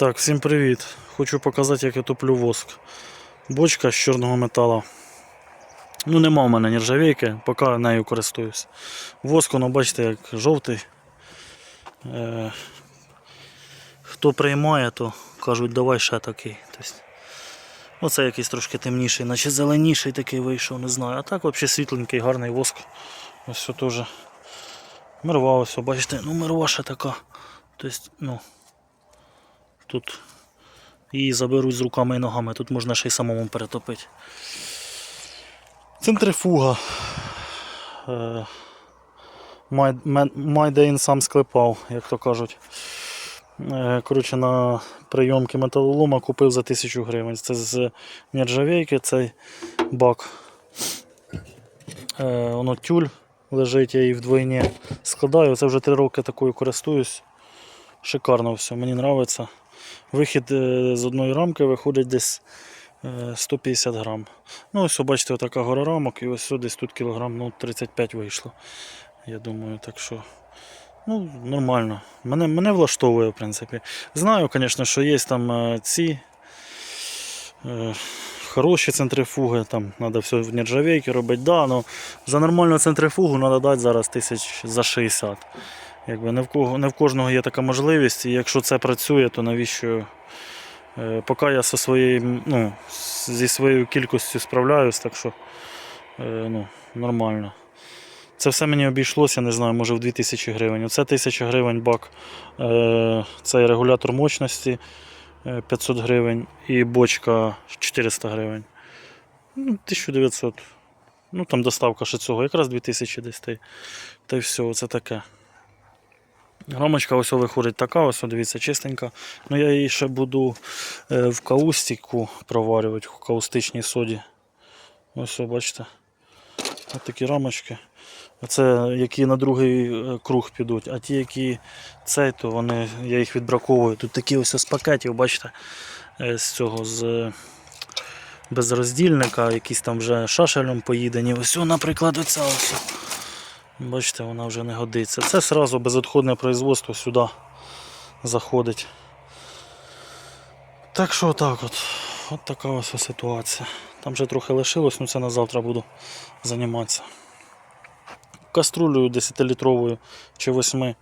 Так, всім привіт. Хочу показати, як я топлю воск. Бочка з чорного металу. Ну, нема в мене нержавійки, поки нею користуюсь. Воск, воно бачите, як жовтий. Е, хто приймає, то кажуть, давай ще такий. Тобто, оце якийсь трошки темніший, наче зеленіший такий вийшов, не знаю. А так взагалі світленький, гарний воск. Ось все теж. Мирва, ось, бачите, ну мирва ще така. Тобто, ну, Тут її заберуть з руками і ногами, тут можна ще й самому перетопити. Центрифуга. Е, Майдейн сам склепав, як то кажуть. Е, Коротше, на прийомки металолома купив за 1000 гривень. Це з нержавейки цей бак. Е, Воно тюль лежить, я її вдвойні складаю. Це вже 3 роки такою користуюсь. Шикарно все, мені подобається. Вихід е, з одної рамки виходить десь е, 150 грам. Ну, ось, бачите, отака гора рамок, і ось десь тут кілограм ну, 35 вийшло. Я думаю, так що. Ну, нормально. Мене, мене влаштовує, в принципі. Знаю, звісно, що є там е, ці е, хороші центрифуги, там треба все в нержавейки робити. Да, но за нормальну центрифугу треба дати зараз тисяч за 60. Якби не в кого не в кожного є така можливість, і якщо це працює, то навіщо? Е, поки я зі своєю, ну, зі своєю кількістю справляюсь, так що е, ну, нормально. Це все мені обійшлося, не знаю, може в 2000 гривень. Оце 1000 гривень бак. Е, цей регулятор мощності е, 500 гривень і бочка 400 гривень. Ну, 1900. Ну там доставка ще цього, якраз 2000 десь. Та й все, це таке. Рамочка ось виходить така, ось дивіться, чистенька. Ну я її ще буду е, в каустику проварювати, в каустичній соді. Ось, бачите. Ось такі рамочки. Це які на другий е, круг підуть, а ті, які цей, то вони, я їх відбраковую. Тут такі ось з пакетів, бачите, е, з цього з безроздільника, якісь там вже шашелем поїдені. Ось, наприклад, оця ось. Бачите, вона вже не годиться. Це одразу безотходне производство сюди заходить. Так що отак от. От така ось ситуація. Там вже трохи лишилось, ну це на завтра буду займатися. Каструлею 10-літровою чи 8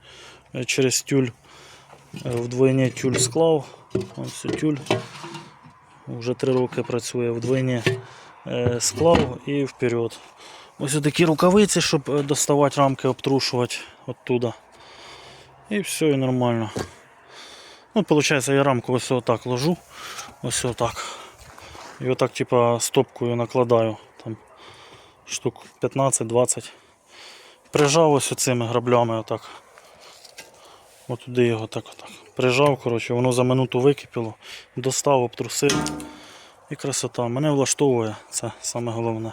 е, через тюль. е, Вдвойні тюль склав. Ось тюль. Вже 3 роки працює вдвойні е, склав і вперед. Ось такі рукавиці, щоб е, доставати рамки, обтрушувати оттуда. І все, і нормально. Ну, виходить, я рамку ось отак ложу. Ось отак. І отак, типа, стопкою накладаю. Там штук 15-20. Прижав ось цими граблями отак. От туди його так отак. Прижав, коротше, воно за минуту википіло, достав, обтрусив. І красота. Мене влаштовує, це саме головне.